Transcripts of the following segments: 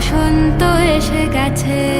বসন্ত এসে গেছে।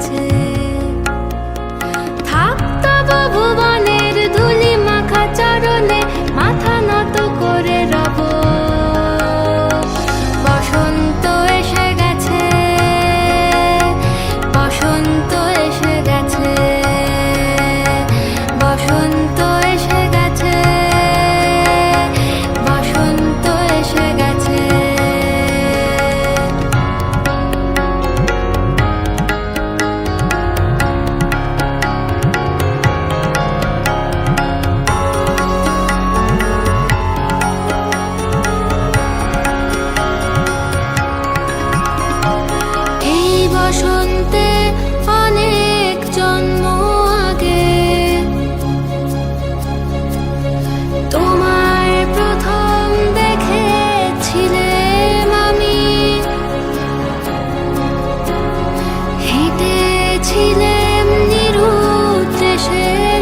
ছিলেন নিরুদ্দেশের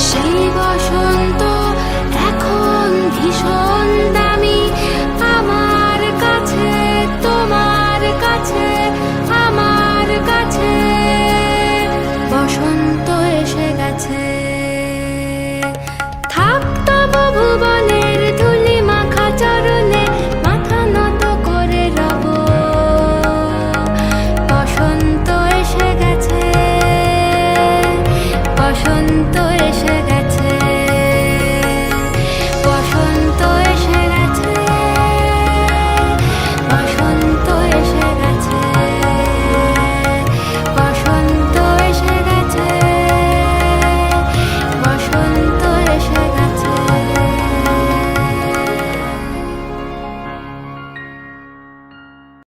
সেই বসন্ত এখন ভীষণ দামি। আমার কাছে, তোমার কাছে, আমার কাছে। বসন্ত এসে গেছে।